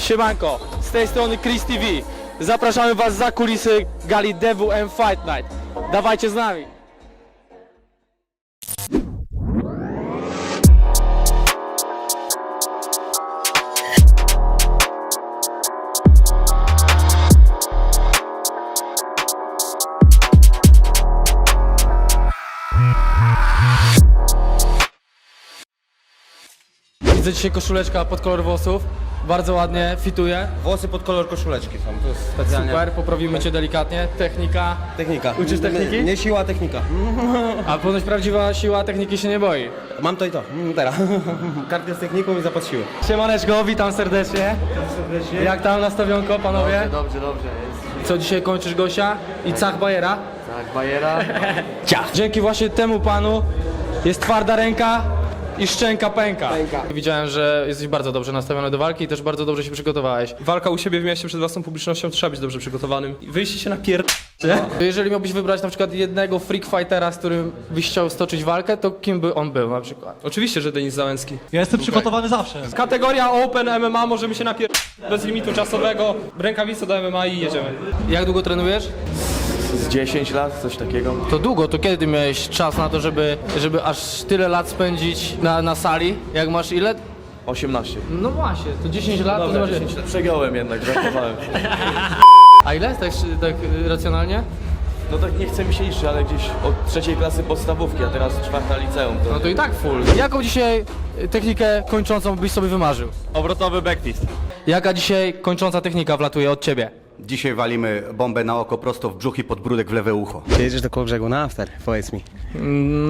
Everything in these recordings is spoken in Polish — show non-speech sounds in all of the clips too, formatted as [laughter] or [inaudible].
Siemanko, z tej strony Chris TV. Zapraszamy Was za kulisy gali DWM Fight Night. Dawajcie z nami. Widzę dzisiaj koszuleczka pod kolor włosów. Bardzo ładnie fituje. Włosy pod kolor koszuleczki są, to jest specjalnie. Super, poprawimy Cię delikatnie. Technika. Technika. Uczysz techniki? Nie, nie siła, technika. A ponoć prawdziwa siła techniki się nie boi. Mam to i to. Mm, Teraz. [laughs] Kartę z techniką i zapad siły. Siemaneczko, witam serdecznie. Jak tam nastawionko, panowie? Dobrze, dobrze, jest Co dzisiaj kończysz Gosia i Cach Bajera? tak, bajera. [laughs] Dzięki właśnie temu panu jest twarda ręka i szczęka pęka. Widziałem, że jesteś bardzo dobrze nastawiony do walki i też bardzo dobrze się przygotowałeś. Walka u siebie w mieście przed własną publicznością trzeba być dobrze przygotowanym. I Wyjście się na pier... Jeżeli miałbyś wybrać na przykład jednego freak fightera, z którym byś chciał stoczyć walkę, to kim by on był na przykład? Oczywiście, że Denis Załęcki. Ja jestem przygotowany zawsze. Kategoria Open MMA, możemy się na pier... bez limitu czasowego, rękawice do MMA i jedziemy. Jak długo trenujesz? Z 10 lat, coś takiego. To długo, to kiedy ty miałeś czas na to, żeby, żeby aż tyle lat spędzić na, na sali? Jak masz ile? 18. No właśnie, to 10 lat, to nie masz... 10 lat. Przegiąłem jednak, żartowałem. [laughs] A ile? Tak, tak y, racjonalnie? No tak nie chce mi się iść, ale gdzieś od trzeciej klasy podstawówki, a teraz czwarta liceum. To... No to i tak full. Jaką dzisiaj y, technikę kończącą byś sobie wymarzył? Obrotowy backfist. Jaka dzisiaj kończąca technika wlatuje od ciebie? Dzisiaj walimy bombę na oko prosto w brzuch i podbródek w lewe ucho. Ty jedziesz do koło brzegu na after, powiedz mi.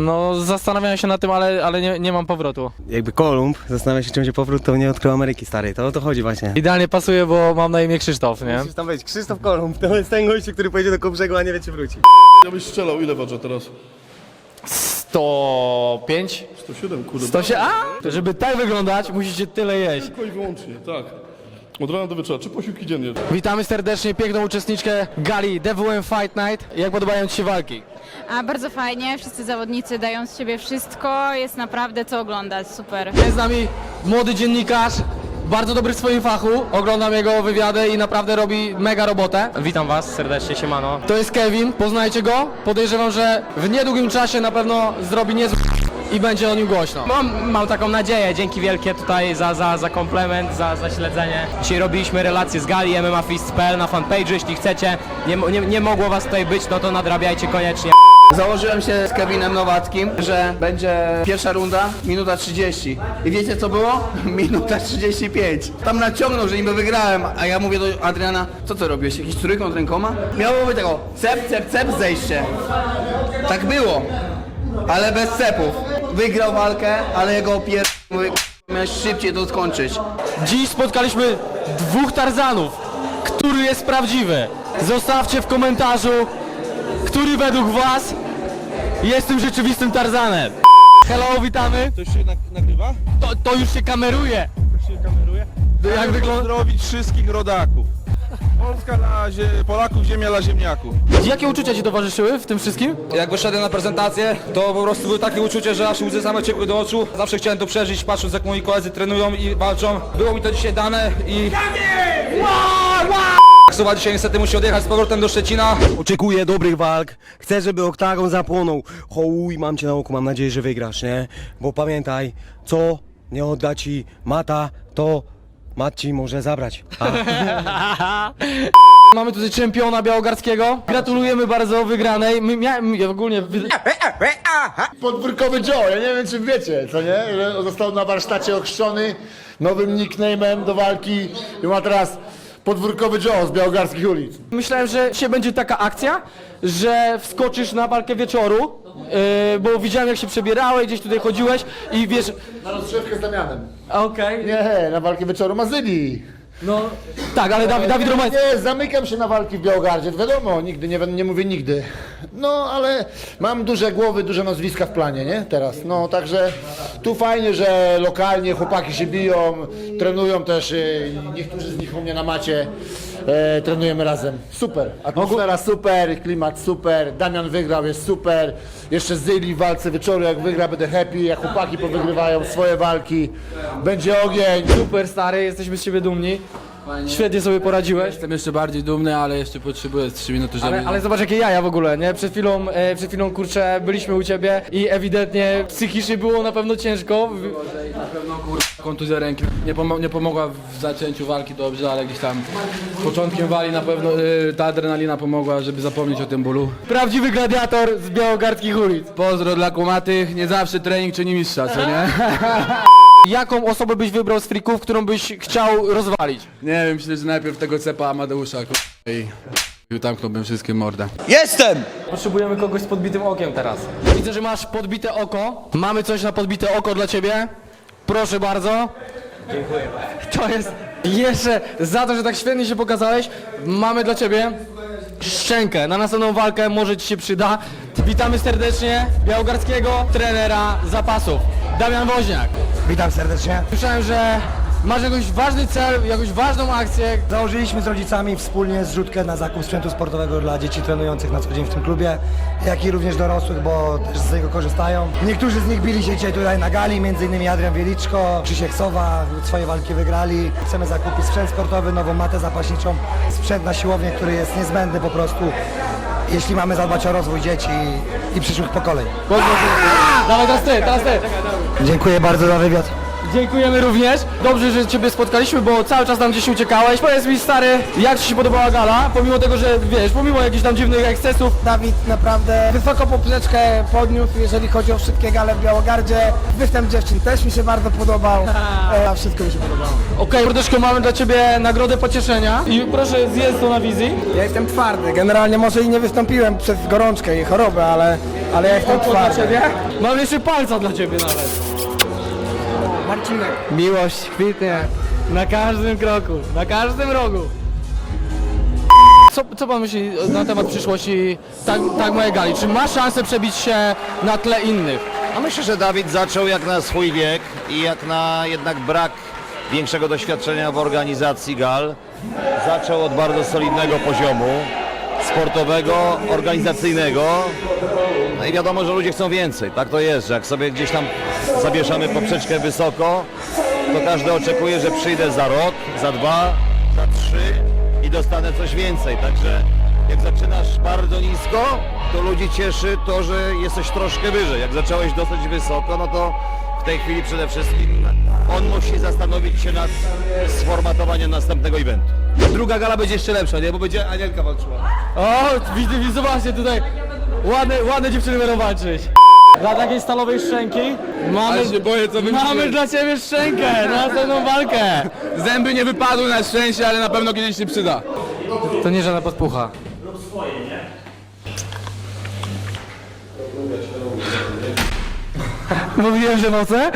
No, zastanawiałem się nad tym, ale, ale nie, nie mam powrotu. Jakby Kolumb zastanawia się czym się powrót, to nie odkrył Ameryki starej, to o to chodzi właśnie. Idealnie pasuje, bo mam na imię Krzysztof, nie? Musisz tam być, Krzysztof Kolumb, to jest ten gość, który pojedzie do koło brzegu, a nie wie czy wróci. Ja byś strzelał, ile ważę teraz? 105? 107, kurde. 100 A! Żeby tak wyglądać, musicie tyle jeść. Tylko i wyłącznie, tak. Od rana do wieczora, czy posiłki dziennie? Witamy serdecznie piękną uczestniczkę gali DWM Fight Night. Jak podobają Ci się walki? A bardzo fajnie, wszyscy zawodnicy dają z siebie wszystko, jest naprawdę co oglądać, super. Jest z nami młody dziennikarz, bardzo dobry w swoim fachu. Oglądam jego wywiady i naprawdę robi mega robotę. Witam Was serdecznie, siemano. To jest Kevin, poznajcie go. Podejrzewam, że w niedługim czasie na pewno zrobi niezły i będzie o nim głośno. Mam, mam taką nadzieję, dzięki wielkie tutaj za, za, za komplement, za, za śledzenie. Dzisiaj robiliśmy relacje z gali MMAFist.pl na fanpage, jeśli chcecie. Nie, nie, nie mogło was tutaj być, no to nadrabiajcie koniecznie. Założyłem się z Kevinem Nowackim, że będzie pierwsza runda, minuta 30. I wiecie co było? [laughs] Minuta 35. Tam naciągnął, że niby wygrałem, a ja mówię do Adriana, co ty robisz, jakiś trójkąt rękoma? Miało być tego, cep, cep, cep, zejście. Tak było, ale bez cepów. Wygrał walkę, ale jego opier... Mówię, miałeś szybciej to skończyć. Dziś spotkaliśmy dwóch Tarzanów. Który jest prawdziwy? Zostawcie w komentarzu, który według Was jest tym rzeczywistym Tarzanem. Hello, witamy. To się nagrywa? To, to już się kameruje. To się kameruje? Jak wygląda? Pozdrowić wszystkich rodaków. Polska dla zie... Polaków, ziemia dla ziemniaków. Jakie uczucia Ci towarzyszyły w tym wszystkim? Jak wyszedłem na prezentację, to po prostu były takie uczucie, że aż łzy same ciekły do oczu. Zawsze chciałem to przeżyć, patrząc jak moi koledzy trenują i walczą. Było mi to dzisiaj dane i... Suwa dzisiaj niestety musi odjechać z powrotem do Szczecina. Oczekuję dobrych walk, chcę, żeby oktagon zapłonął. Hołuj, mam cię na oku, mam nadzieję, że wygrasz, nie? Bo pamiętaj, co nie odda ci mata, to mat ci może zabrać. [laughs] Mamy tutaj czempiona białogarskiego. Gratulujemy bardzo wygranej. My miałem ja ogólnie... wy- Podwórkowy Joe, ja nie wiem czy wiecie, co nie? Że Został na warsztacie ochrzczony nowym nickname'em do walki i ma teraz podwórkowy Joe z białogarskich ulic. Myślałem, że dzisiaj będzie taka akcja, że wskoczysz na walkę wieczoru, yy, bo widziałem jak się przebierałeś, gdzieś tutaj chodziłeś i wiesz... Na rozgrzewkę z Damianem. Okej. Nie, na walkę wieczoru Mazyli. No... Tak, ale Dawid, Dawid Romański... Nie, zamykam się na walki w Białogardzie, wiadomo, nigdy, nie, nie mówię nigdy. No, ale mam duże głowy, duże nazwiska w planie, nie? Teraz, no, także tu fajnie, że lokalnie chłopaki się biją, trenują też, y, niektórzy z nich u mnie na macie, e, trenujemy razem. Super, atmosfera super, klimat super, Damian wygrał, jest super, jeszcze Zyli w walce wieczoru, jak wygra będę happy, jak chłopaki powygrywają swoje walki, będzie ogień. Super stary, jesteśmy z ciebie dumni. Świetnie sobie poradziłeś. Jestem jeszcze bardziej dumny, ale jeszcze potrzebuję 3 minuty, żeby... Ale, ale zobacz jakie jaja w ogóle, nie? Przed chwilą, e, przed chwilą kurczę byliśmy u ciebie i ewidentnie psychicznie było na pewno ciężko. W- Na pewno kurwa kontuzja ręki nie, pomo- nie pomogła w zacięciu walki dobrze, ale gdzieś tam początkiem wali na pewno y, ta adrenalina pomogła, żeby zapomnieć o tym bólu. Prawdziwy gladiator z białogardzkich ulic. Pozdro dla kumatych, nie zawsze trening czyni mistrza, co nie? [laughs] Jaką osobę byś wybrał z frików, którą byś chciał rozwalić? Nie wiem, myślę, że najpierw tego cepa Amadeusza kurwa, i i tamknąłbym wszystkim mordę. Jestem! Potrzebujemy kogoś z podbitym okiem teraz. Widzę, że masz podbite oko. Mamy coś na podbite oko dla ciebie. Proszę bardzo. Dziękuję. To jest jeszcze za to, że tak świetnie się pokazałeś. Mamy dla ciebie szczękę. Na następną walkę może ci się przyda. Witamy serdecznie białogarskiego trenera zapasów. Damian Woźniak. Witam serdecznie. Słyszałem, że masz jakiś ważny cel, jakąś ważną akcję. Założyliśmy z rodzicami wspólnie zrzutkę na zakup sprzętu sportowego dla dzieci trenujących na co dzień w tym klubie, jak i również dorosłych, bo też z niego korzystają. Niektórzy z nich bili się dzisiaj tutaj na gali, m.in. Adrian Wieliczko, Krzysiek Sowa, swoje walki wygrali. Chcemy zakupić sprzęt sportowy, nową matę zapaśniczą, sprzęt na siłownię, który jest niezbędny po prostu, jeśli mamy zadbać o rozwój dzieci i przyszłych pokoleń. Dawaj, teraz ty, teraz ty. Dziękuję bardzo za wywiad. Dziękujemy również. Dobrze, że Ciebie spotkaliśmy, bo cały czas nam gdzieś uciekałeś. Powiedz mi, stary, jak Ci się podobała gala? Pomimo tego, że wiesz, pomimo jakichś tam dziwnych ekscesów. Dawid naprawdę wysoko poprzeczkę podniósł, jeżeli chodzi o wszystkie gale w Białogardzie. Występ dziewczyn też mi się bardzo podobał. [laughs] E, wszystko mi się podobało. Okej, mordeczko, mamy dla Ciebie nagrodę pocieszenia. I proszę zjedz to na wizji. Ja jestem twardy. Generalnie może i nie wystąpiłem przez gorączkę i chorobę, ale, ale ja jestem twardy. Mam jeszcze palca dla Ciebie nawet. Marcinek. Miłość kwitnie na każdym kroku, na każdym rogu. Co, co pan myśli na temat przyszłości tak, tak mojej gali? Czy ma szansę przebić się na tle innych? A myślę, że Dawid zaczął jak na swój wiek i jak na jednak brak większego doświadczenia w organizacji gal. Zaczął od bardzo solidnego poziomu sportowego, organizacyjnego. No i wiadomo, że ludzie chcą więcej. Tak to jest, że jak sobie gdzieś tam zawieszamy poprzeczkę wysoko, to każdy oczekuje, że przyjdę za rok, za dwa, za trzy i dostanę coś więcej. Także jak zaczynasz bardzo nisko, to ludzi cieszy to, że jesteś troszkę wyżej. Jak zacząłeś dosyć wysoko, no to w tej chwili przede wszystkim on musi zastanowić się nad sformatowaniem następnego eventu. Druga gala będzie jeszcze lepsza, nie? Bo będzie Anielka walczyła. O, widzę, zobaczcie tutaj. Ładne, ładne dziewczyny będą walczyć. Dla takiej stalowej szczęki mamy, Ale się boję, co mamy dla Ciebie szczękę na następną walkę. Zęby nie wypadły na szczęście, ale na pewno kiedyś się przyda. To nie żadna podpucha. Mówiłem, że noce?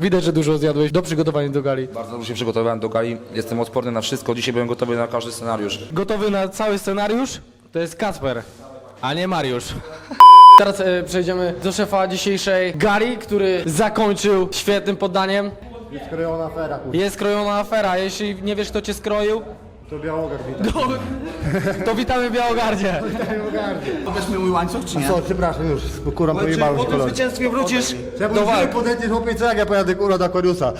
Widać, że dużo zjadłeś do przygotowania do gali. Bardzo dobrze się przygotowałem do gali, jestem odporny na wszystko, dzisiaj byłem gotowy na każdy scenariusz. Gotowy na cały scenariusz? To jest Kasper, a nie Mariusz. [laughs] Teraz e, przejdziemy do szefa dzisiejszej gali, który zakończył świetnym poddaniem. Jest krojona afera, kurwa. Jest krojona afera. Jeśli nie wiesz, kto cię skroił, To Białogard witam. [laughs] to, to [laughs] witamy w Białogardzie. Pokaż mi mój łańcuch, czy nie? Co, przepraszam już, kurwa pojebało się kolor. zwycięstwie wrócisz do walki. podejdziesz chłopie, co jak ja pojadę kurwa do Aquariusa.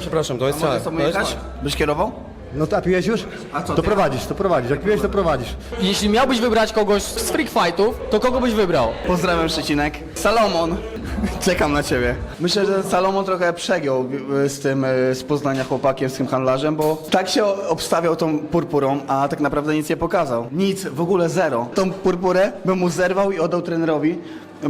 Przepraszam, to jest Mogę jechać? Byś kierował? No to a piłeś już? A co To ty? prowadzisz, to prowadzisz. Jak piłeś, to prowadzisz. Jeśli miałbyś wybrać kogoś z freak fightów, to kogo byś wybrał? Pozdrawiam Szczecinek. Salomon. [laughs] Czekam na ciebie. Myślę, że Salomon trochę przegiął y, z tym y, z Poznania chłopakiem, z tym handlarzem, bo tak się obstawiał tą purpurą, a tak naprawdę nic nie pokazał. Nic, w ogóle zero. Tą purpurę bym mu zerwał i oddał trenerowi,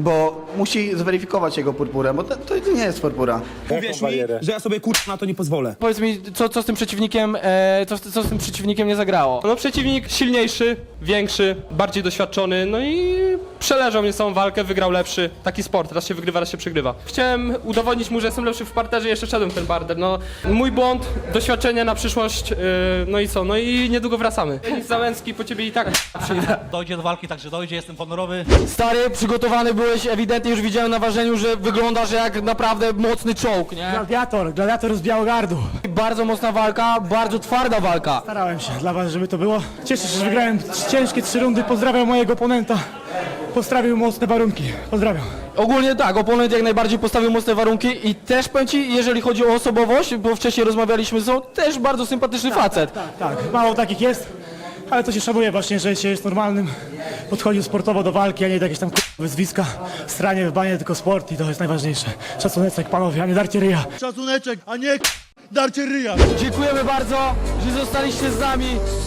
bo musi zweryfikować jego purpurę, bo to, to nie jest purpura. Uwierz mi, że ja sobie kurwa na to nie pozwolę. Powiedz mi, co, co z tym przeciwnikiem, e, co, co z tym przeciwnikiem nie zagrało? No przeciwnik silniejszy, większy, bardziej doświadczony, no i przeleżał mnie całą walkę, wygrał lepszy. Taki sport, raz się wygrywa, raz się przegrywa. Chciałem udowodnić mu, że jestem lepszy w parterze i jeszcze szedłem w ten barter. No, mój błąd, doświadczenie na przyszłość, yy, no i co, no i niedługo wracamy. Denis Załęcki po ciebie i tak przyjdę. Dojdzie do walki, także dojdzie, jestem honorowy. Stary, przygotowany byłeś, ewidentnie już widziałem na ważeniu, że wyglądasz jak naprawdę mocny czołg, nie? Gladiator, gladiator z Białogardu. Bardzo mocna walka, bardzo twarda walka. Starałem się dla was, żeby to było. Cieszę się, że wygrałem ciężkie trzy rundy. Pozdrawiam mojego oponenta. Postawił mocne warunki. Pozdrawiam. Ogólnie tak, oponent jak najbardziej postawił mocne warunki i też powiem ci, jeżeli chodzi o osobowość, bo wcześniej rozmawialiśmy z nią, też bardzo sympatyczny facet. Tak, mało takich jest, ale to się szanuje właśnie, że się jest normalnym, podchodził sportowo do walki, a nie do jakieś tam k***a wyzwiska, stranie w banie, tylko sport i to jest najważniejsze. Szacuneczek panowie, a nie darcie ryja. Szacuneczek, a nie darcie ryja. Dziękujemy bardzo, że zostaliście z nami.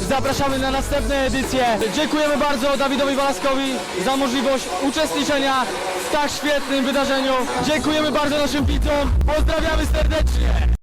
Zapraszamy na następne edycje. Dziękujemy bardzo Dawidowi Walaskowi za możliwość uczestniczenia w tak świetnym wydarzeniu. Dziękujemy bardzo naszym widzom. Pozdrawiamy serdecznie.